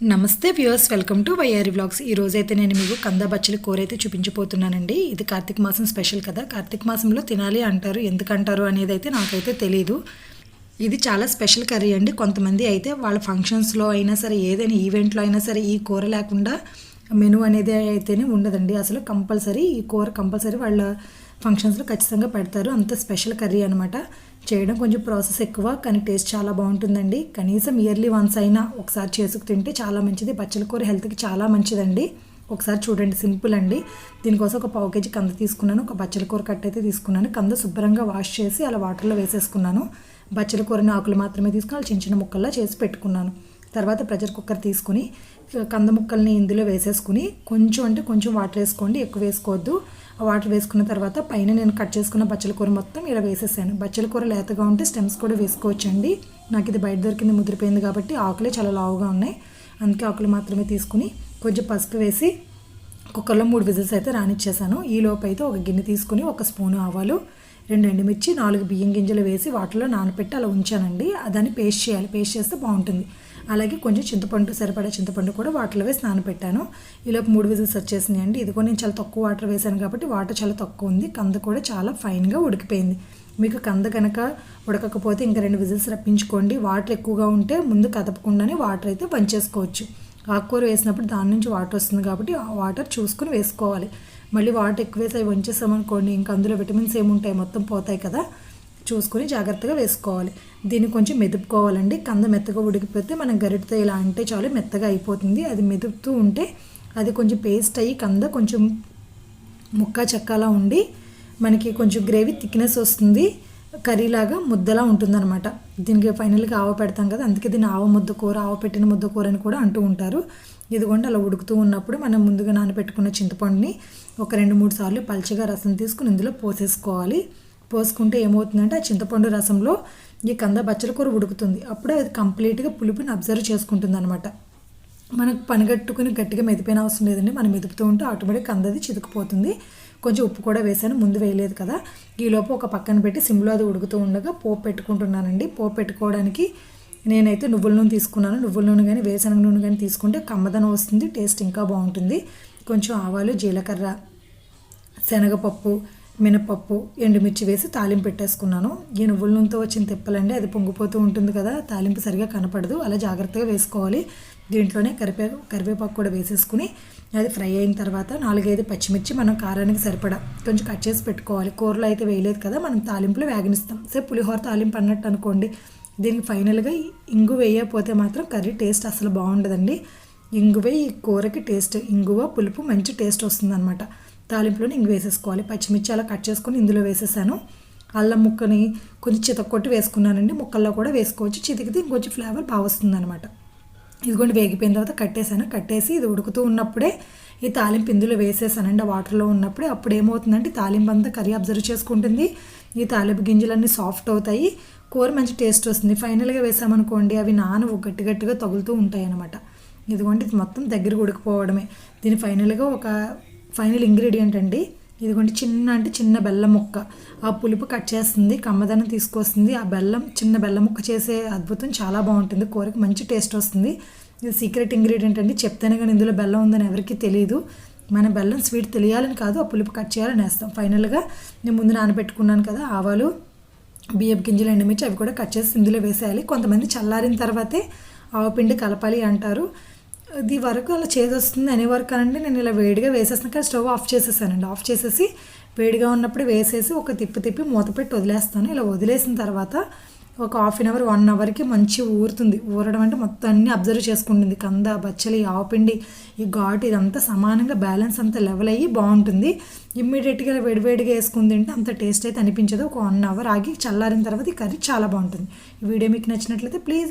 నమస్తే viewers welcome to YR vlogs. ఈ రోజు అయితే నేను మీకు కంద బచ్చలి కూర అయితే చూపించబోతున్నానండి. ఇది కార్తీక మాసం స్పెషల్ కదా. కార్తీక మాసంలో తినాలి అంటారు ఎందుకంటారు అనేది అయితే నాకైతే తెలియదు ఇది చాలా స్పెషల్ కర్రీ అండి. కొంతమంది అయితే వాళ్ళ ఫంక్షన్స్లో అయినా సరే ఏదైనా ఈవెంట్లో అయినా సరే ఈ కూర లేకుండా మెను అనేది అయితేనే ఉండదండి. అసలు కంపల్సరీ ఈ కూర కంపల్సరీ వాళ్ళ ఫంక్షన్స్లో ఖచ్చితంగా పెడతారు. అంత స్పెషల్ కర్రీ అనమాట చేయడం కొంచెం ప్రాసెస్ ఎక్కువ కానీ టేస్ట్ చాలా బాగుంటుందండి. కనీసం ఇయర్లీ వన్స్ అయినా ఒకసారి చేసుకు తింటే చాలా మంచిది. బచ్చల కూర హెల్త్కి చాలా మంచిదండి. ఒకసారి చూడండి సింపుల్ అండి. దీనికోసం ఒక పావు కేజీ కంద తీసుకున్నాను. ఒక బచ్చల కూర కట్ అయితే తీసుకున్నాను. కంద శుభ్రంగా వాష్ చేసి అలా వాటర్లో వేసేసుకున్నాను. బచ్చల కూరని ఆకులు మాత్రమే తీసుకుని అలా చిన్న చిన్న ముక్కల్లా చేసి పెట్టుకున్నాను. తర్వాత ప్రెషర్ కుక్కర్ తీసుకుని కంద ముక్కల్ని ఇందులో వేసేసుకుని కొంచెం అంటే కొంచెం వాటర్ వేసుకోండి. ఎక్కువ వేసుకోవద్దు. వాటర్ వేసుకున్న తర్వాత పైన నేను కట్ చేసుకున్న బచ్చల కూర మొత్తం ఇలా వేసేసాను. బచ్చల కూర లేతగా ఉంటే స్టెమ్స్ కూడా వేసుకోవచ్చండి. నాకు ఇది బయట దొరికింది ముదిరిపోయింది కాబట్టి ఆకులే చాలా లావుగా ఉన్నాయి. అందుకే ఆకులు మాత్రమే తీసుకుని కొంచెం పసుపు వేసి కుక్కర్లో మూడు విజిల్స్ అయితే రానిచ్చేసాను. ఈ లోపు అయితే ఒక గిన్నె తీసుకుని ఒక స్పూను ఆవాలు రెండు ఎండుమిర్చి నాలుగు బియ్యం గింజలు వేసి వాటిలో నానబెట్టి అలా ఉంచానండి. దాన్ని పేస్ట్ చేయాలి. పేస్ట్ చేస్తే బాగుంటుంది. అలాగే కొంచెం చింతపండు సరిపడా చింతపండు కూడా వాటర్లో వేసి నానపెట్టాను. ఈలోపు మూడు విజిల్స్ వచ్చేసినాయి అండి ఇది కూడా నేను చాలా తక్కువ వాటర్ వేసాను కాబట్టి వాటర్ చాలా తక్కువ ఉంది. కంద కూడా చాలా ఫైన్గా ఉడికిపోయింది. మీకు కంద కనుక ఉడకకపోతే ఇంకా రెండు విజిల్స్ రప్పించుకోండి. వాటర్ ఎక్కువగా ఉంటే ముందు కదపకుండానే వాటర్ అయితే వంచేసుకోవచ్చు ఆకుకూర వేసినప్పుడు దాని నుంచి వాటర్ వస్తుంది కాబట్టి ఆ వాటర్ చూసుకుని వేసుకోవాలి. మళ్ళీ వాటర్ ఎక్కువ వేసి అవి వంచేసామనుకోండి ఇంకా అందులో విటమిన్స్ ఏముంటాయి? మొత్తం పోతాయి కదా. చూసుకొని జాగ్రత్తగా వేసుకోవాలి. దీన్ని కొంచెం మెదుపుకోవాలండి. కంద మెత్తగా ఉడికిపోతే మనం గరిటతో ఇలా అంటే చాలు మెత్తగా అయిపోతుంది. అది మెదుపుతూ ఉంటే అది కొంచెం పేస్ట్ అయ్యి కంద కొంచెం ముక్క చెక్కలా ఉండి మనకి కొంచెం గ్రేవీ థిక్నెస్ వస్తుంది. కర్రీలాగా ముద్దలా ఉంటుందన్నమాట. దీనికి ఫైనల్గా ఆవ పెడతాం కదా అందుకే దీన్ని ఆవ ముద్ద కూర ఆవ పెట్టిన ముద్ద కూర అని కూడా అంటూ ఉంటారు. ఇదిగోండి అలా ఉడుకుతూ ఉన్నప్పుడు మనం ముందుగా నానబెట్టుకున్న చింతపండుని ఒక రెండు మూడు సార్లు పల్చగా రసం తీసుకుని ఇందులో పోసేసుకోవాలి. పోసుకుంటే ఏమవుతుందంటే ఆ చింతపండు రసంలో ఈ కంద బచ్చల కూర ఉడుకుతుంది. అప్పుడే అది కంప్లీట్గా పులుపుని అబ్జర్వ్ చేసుకుంటుంది అనమాట మనకు పనిగట్టుకుని గట్టిగా మెదిపోయిన అవసరం లేదండి. మనం మెదుపుతూ ఉంటే ఆటోమేటిక్ కందది చితుకుపోతుంది. కొంచెం ఉప్పు కూడా వేసాను ముందు వేయలేదు కదా. ఈలోపు ఒక పక్కన పెట్టి సిమ్లో అది ఉడుకుతూ ఉండగా పోపు పెట్టుకుంటున్నానండి. పోపు పెట్టుకోవడానికి నేనైతే నువ్వుల నూనె తీసుకున్నాను. నువ్వుల నూనె కానీ వేసనగ నూనె కానీ తీసుకుంటే కమ్మదనం వస్తుంది టేస్ట్ ఇంకా బాగుంటుంది. కొంచెం ఆవాలు జీలకర్ర శనగపప్పు మినపప్పు ఎండుమిర్చి వేసి తాలింపు పెట్టేసుకున్నాను. ఈ నువ్వుల నూనెతో వచ్చిన తిప్పలండి అది పొంగిపోతూ ఉంటుంది కదా. తాలింపు సరిగా కనపడదు. అలా జాగ్రత్తగా వేసుకోవాలి. దీంట్లోనే కరివే కరివేపాకు కూడా వేసేసుకుని అది ఫ్రై అయిన తర్వాత నాలుగైదు పచ్చిమిర్చి మనం కారానికి సరిపడా కొంచెం కట్ చేసి పెట్టుకోవాలి. కూరలో అయితే వేయలేదు కదా మనం తాలింపులో వేగనిస్తాం. సే పులిహోర తాలింపు అన్నట్టు అనుకోండి. దీనికి ఫైనల్గా ఇంగు వేయకపోతే మాత్రం కర్రీ టేస్ట్ అసలు బాగుండదండి. ఇంగువే ఈ కూరకి టేస్ట్ ఇంగువ పులుపు మంచి టేస్ట్ వస్తుందన్నమాట. తాలింపులోనే ఇంగు వేసేసుకోవాలి. పచ్చిమిర్చి అలా కట్ చేసుకొని ఇందులో వేసేసాను. అల్లం ముక్కని కొంచెం చితక్కొట్టి వేసుకున్నానండి. ముక్కల్లో కూడా వేసుకోవచ్చు. చితికితే ఇంకొంచెం ఫ్లేవర్ బాగా వస్తుందన్నమాట. ఇదిగోండి వేగిపోయిన తర్వాత కట్టేసాను కట్టేసి ఇది ఉడుకుతూ ఉన్నప్పుడే ఈ తాలింపు ఇందులో వేసేసానండి ఆ వాటర్లో ఉన్నప్పుడే అప్పుడు ఏమవుతుందంటే తాలింపు అంతా కర్రీ అబ్జర్వ్ చేసుకుంటుంది. ఈ తాలింపు గింజలన్నీ సాఫ్ట్ అవుతాయి. కూర మంచి టేస్ట్ వస్తుంది. ఫైనల్గా వేసామనుకోండి అవి నానవు గట్టి గట్టిగా తగులుతూ ఉంటాయి అన్నమాట ఇదిగోండి ఇది మొత్తం దగ్గర ఉడికిపోవడమే. దీని ఫైనల్గా ఒక ఫైనల్ ఇంగ్రీడియంట్ అండి. ఇదిగోండి చిన్న అంటే చిన్న బెల్లం ముక్క. ఆ పులుపు కట్ చేస్తుంది కమ్మదనం తీసుకొస్తుంది. ఆ బెల్లం చిన్న బెల్లం ముక్క చేసే అద్భుతం చాలా బాగుంటుంది. కూరకి మంచి టేస్ట్ వస్తుంది. ఇది సీక్రెట్ ఇంగ్రీడియంట్ అండి. చెప్తేనే కానీ ఇందులో బెల్లం ఉందని ఎవరికీ తెలియదు మన బెల్లం స్వీట్ తెలియాలని కాదు ఆ పులుపు కట్ చేయాలని వేస్తాం. ఫైనల్గా నేను ముందు నానబెట్టుకున్నాను కదా ఆవాలు బియ్యపు గింజలు ఎండుమిర్చి అవి కూడా కట్ చేసి ఇందులో వేసేయాలి. కొంతమంది చల్లారిన తర్వాతే ఆవపిండి కలపాలి అంటారు. ఇది వరకు అలా చేదొస్తుంది అనే వరకు అనండి. నేను ఇలా వేడిగా వేసేసిన కానీ స్టవ్ ఆఫ్ చేసేసానండి. ఆఫ్ చేసేసి వేడిగా ఉన్నప్పుడు వేసేసి ఒక తిప్పి తిప్పి మూత పెట్టి వదిలేస్తాను. ఇలా వదిలేసిన తర్వాత ఒక హాఫ్ అన్ అవర్ వన్ అవర్కి మంచి ఊరుతుంది. ఊరడం అంటే మొత్తం అన్నీ అబ్జర్వ్ చేసుకుంటుంది. కంద బచ్చలి ఆవపిండి ఈ ఘాటు ఇదంతా సమానంగా బ్యాలెన్స్ అంతా లెవెల్ అయ్యి బాగుంటుంది. ఇమ్మీడియట్గా వేడివేడిగా వేసుకుని తింటే అంత టేస్ట్ అయితే అనిపించదు. ఒక వన్ అవర్ ఆగి చల్లారిన తర్వాత ఈ కర్రీ చాలా బాగుంటుంది. ఈ వీడియో మీకు నచ్చినట్లయితే ప్లీజ్